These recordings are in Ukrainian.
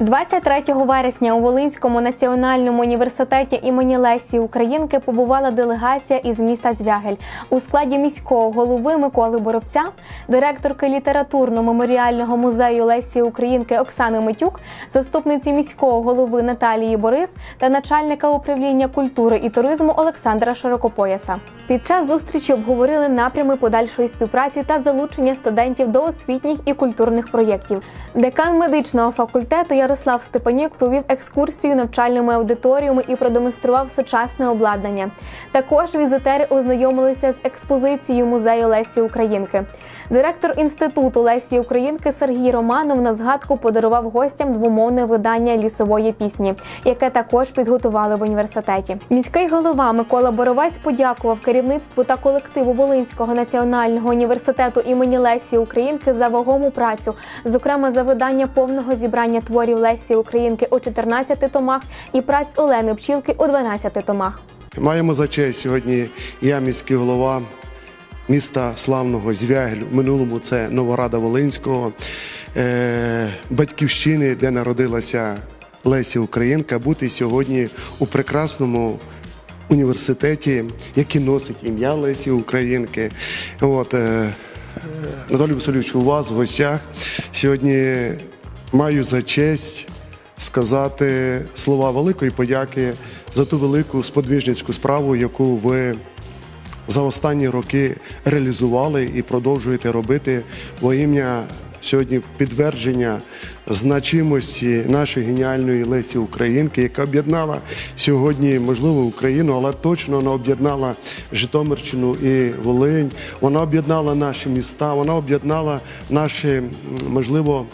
23 вересня у Волинському національному університеті імені Лесі Українки побувала делегація із міста Звягель у складі міського голови Миколи Боровця, директорки літературно-меморіального музею Лесі Українки Оксани Митюк, заступниці міського голови Наталії Борис та начальника управління культури і туризму Олександра Широкопояса. Під час зустрічі обговорили напрями подальшої співпраці та залучення студентів до освітніх і культурних проєктів. Декан медичного факультету Ярослав Степанюк провів екскурсію навчальними аудиторіями і продемонстрував сучасне обладнання. Також візитери ознайомилися з експозицією музею Лесі Українки. Директор інституту Лесі Українки Сергій Романов на згадку подарував гостям двомовне видання лісової пісні, яке також підготували в університеті. Міський голова Микола Боровець подякував керівництву та колективу Волинського національного університету імені Лесі Українки за вагому працю, зокрема за видання повного зібрання творів Лесі Українки у 14 томах і праць Олени Пчілки у 12 томах. Маємо за честь сьогодні. Я міський голова міста славного Звягель. В минулому це Новорада Волинського, е, батьківщини, де народилася Лесі Українка, бути сьогодні у прекрасному. Університеті, який носить ім'я Лесі Українки. От, е, е, Анатолій Васильович, у вас в гостях сьогодні маю за честь сказати слова великої подяки за ту велику сподвіжницьку справу, яку ви за останні роки реалізували і продовжуєте робити во ім'я сьогодні підтвердження значимості нашої геніальної Лесі Українки, яка об'єднала сьогодні, можливо, Україну, але точно вона об'єднала Житомирщину і Волинь. Вона об'єднала наші міста, вона об'єднала наші, можливо,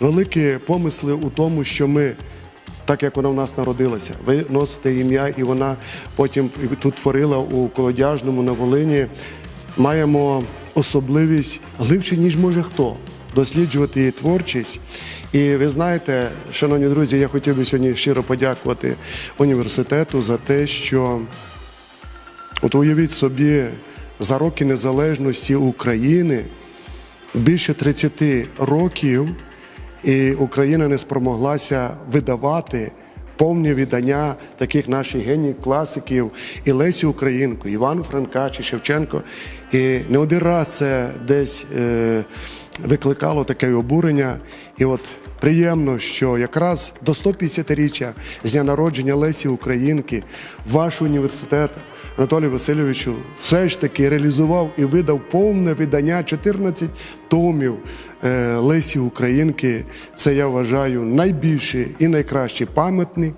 великі помисли у тому, що ми так як вона в нас народилася. Ви носите ім'я, і вона потім тут творила у Колодяжному на Волині. Маємо особливість глибше, ніж може хто, досліджувати її творчість. І ви знаєте, шановні друзі, я хотів би сьогодні щиро подякувати університету за те, що от уявіть собі, за роки незалежності України більше 30 років і Україна не спромоглася видавати повні видання таких наших геніїв, класиків і Лесі Українку, Івану Франка чи Шевченко. І не один раз це десь е, викликало таке обурення. І от приємно, що якраз до 150-річчя з дня народження Лесі Українки ваш університет Анатолій Васильовичу все ж таки реалізував і видав повне видання 14 томів е, Лесі Українки. Це я вважаю найбільший і найкращий пам'ятник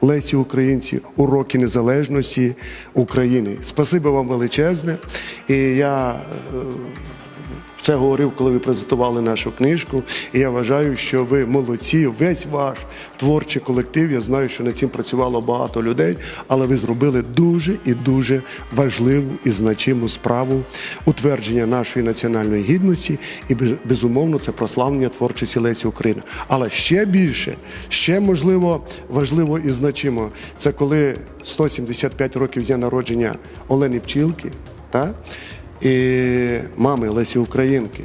Лесі Українці у роки незалежності України. Спасибо вам величезне. І я е, це говорив, коли ви презентували нашу книжку. І я вважаю, що ви молодці, весь ваш творчий колектив. Я знаю, що над цим працювало багато людей, але ви зробили дуже і дуже важливу і значиму справу утвердження нашої національної гідності, і безумовно це прославлення творчості Лесі України. Але ще більше, ще можливо важливо і значимо, це коли 175 років з дня народження Олени Пчілки. Та? І мами Лесі Українки.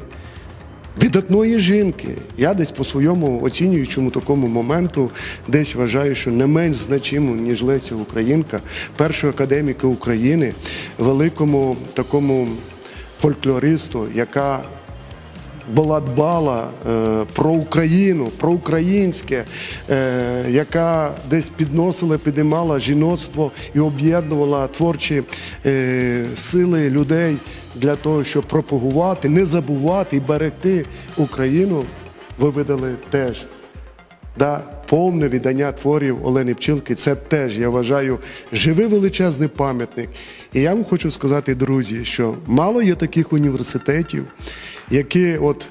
Віддатної жінки. Я десь по своєму оцінюючому такому моменту десь вважаю, що не менш значимо, ніж Леся Українка, першої академіки України, великому такому фольклористу, яка була дбала е, про Україну, про українське, е, яка десь підносила, підіймала жіноцтво і об'єднувала творчі е, сили людей для того, щоб пропагувати, не забувати і берегти Україну. Ви видали теж да, повне віддання творів Олени Пчілки. Це теж, я вважаю, живий величезний пам'ятник. І я вам хочу сказати, друзі, що мало є таких університетів, які от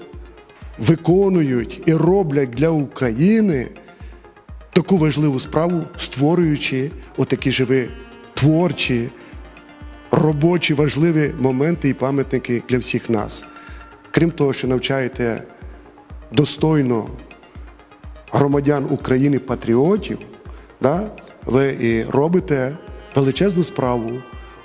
виконують і роблять для України таку важливу справу, створюючи отакі живі творчі, робочі, важливі моменти і пам'ятники для всіх нас. Крім того, що навчаєте достойно громадян України патріотів, да, ви і робите величезну справу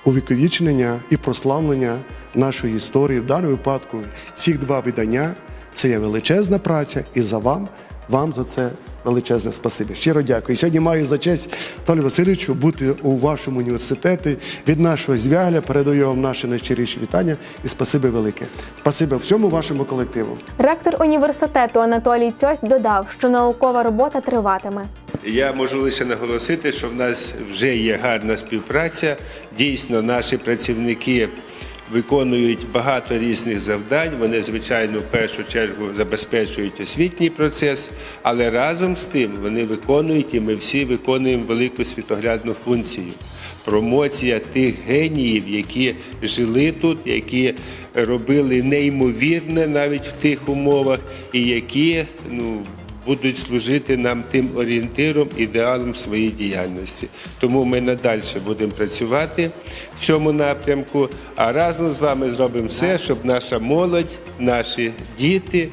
увіковічнення і прославлення нашої історії. В даному випадку ці два видання це є величезна праця, і за вам Вам за це величезне спасибі. Щиро дякую. Сьогодні маю за честь Толі Васильовичу бути у вашому університеті. Від нашого звягля передаю вам наші найщиріші вітання і спасибі велике. Спасибі всьому вашому колективу. Ректор університету Анатолій Цьось додав, що наукова робота триватиме. Я можу лише наголосити, що в нас вже є гарна співпраця. Дійсно, наші працівники виконують багато різних завдань. Вони, звичайно, в першу чергу забезпечують освітній процес, але разом з тим вони виконують, і ми всі виконуємо велику світоглядну функцію. Промоція тих геніїв, які жили тут, які робили неймовірне навіть в тих умовах, і які ну будуть служити нам тим орієнтиром, ідеалом своєї діяльності. Тому ми надалі будемо працювати в цьому напрямку, а разом з вами зробимо все, щоб наша молодь, наші діти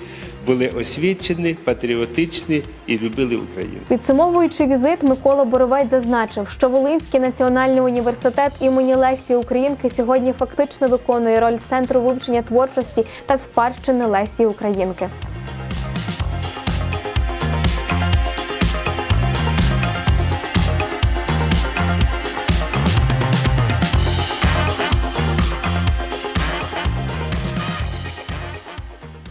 були освічені, патріотичні і любили Україну. Підсумовуючи візит, Микола Боровець зазначив, що Волинський національний університет імені Лесі Українки сьогодні фактично виконує роль центру вивчення творчості та спадщини Лесі Українки.